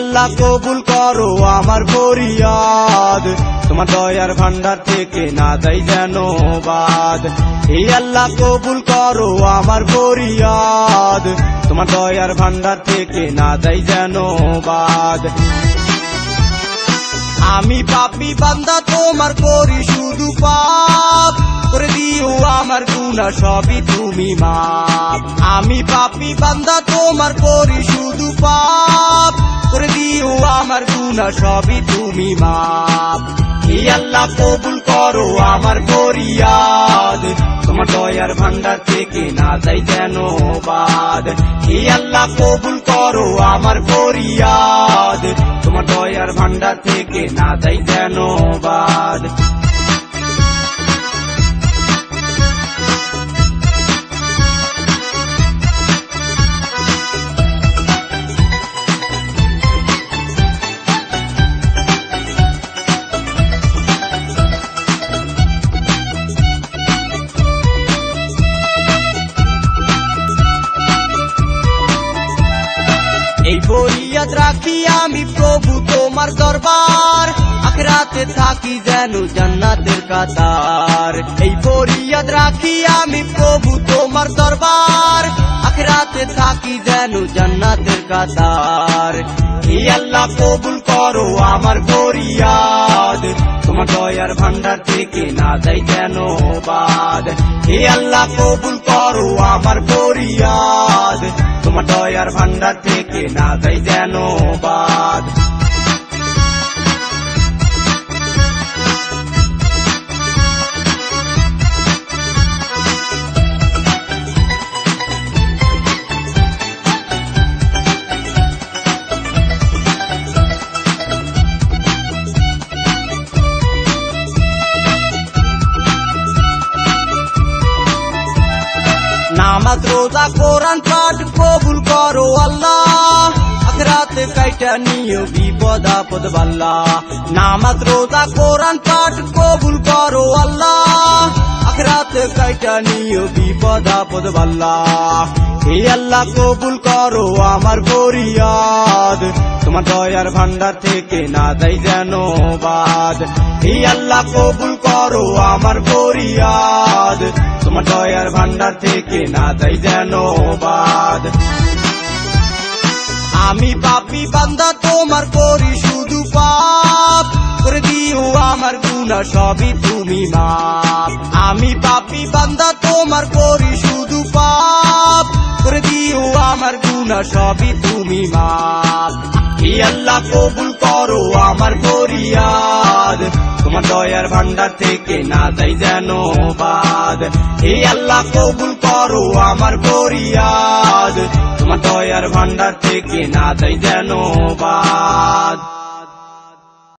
আল্লাহ কবুল করো আমার ফরিয়াদ। তোমার দয়ার ভান্ডার থেকে না দেয় যেন বাদ। হে আল্লাহ কবুল করো আমার ফরিয়াদ। তোমার দয়ার ভান্ডার থেকে না দেয় যেন বাদ। আমি পাপি বান্দা, তোমার করি শুধু পাপ। করে দিও আমার গুণা সবই তুমি মাপ। আমি পাপি বান্দা, তোমার করি শুধু পাপ। গুণা সবই তুমি মাপ। হে আল্লাহ, কবুল করো আমার ফরিয়াদ। তোমার দয়ার ভান্ডার থেকে না যাই যেন বাদ। হে আল্লাহ, কবুল করো আমার ফরিয়াদ। তোমার দয়ার ভান্ডার থেকে না যাই যেন বাদ। ফরিয়াদ রাখি আমি প্রভু তোমার দরবার। আখরাতে থাকি যেন জান্নাতের কাতার। এই ফরিয়াদ রাখি আমি প্রভু তোমার দরবার। আখরাতে থাকি যেন জান্নাতের কাতার। হে আল্লাহ, কবুল করো আমার ফরিয়াদ। তোমার দয়ার ভান্ডার থেকে না যাই যেন বাদ। হে আল্লাহ, কবুল করো আমার ফরিয়াদ। তোমার দয়ার ভান্ডার থেকে না যাই যেন বাদ নামাজ রোজা কোরআন পাঠ কবুল করো আল্লাহ। আখরাতে কাইটা নিও বিপদ, আপদ বাল্লা। নামাজ রোজা কোরআন পাঠ কবুল করো আল্লাহ। আখরাত কাইটা নিও বিপদ, আপদ বাল্লা। হে আল্লাহ কবুল করো আমার ফরিয়াদ তোমার দয়ার ভান্ডার থেকে না যাই যেন বাদ। হে আল্লাহ, কবুল করো আমার ফরিয়াদ। তোমার দয়ার ভান্ডার থেকে না যাই যেন বাদ। আমি পাপি বান্দা, তোমার করি শুধু পাপ। করে দিও আমার গুণা সবই তুমি মাপ। আমি পাপি বান্দা, তোমার করি শুধু পাপ। করে দিও আমার গুণা সবই তুমি মাপ। আল্লাহ কবুল করো আমার ফরিয়াদ। তোমার দয়ার ভান্ডার থেকে না যাই যেন বাদ। হে আল্লাহ কবুল করো আমার ফরিয়াদ। তোমার দয়ার ভান্ডার থেকে না যাই যেন বাদ।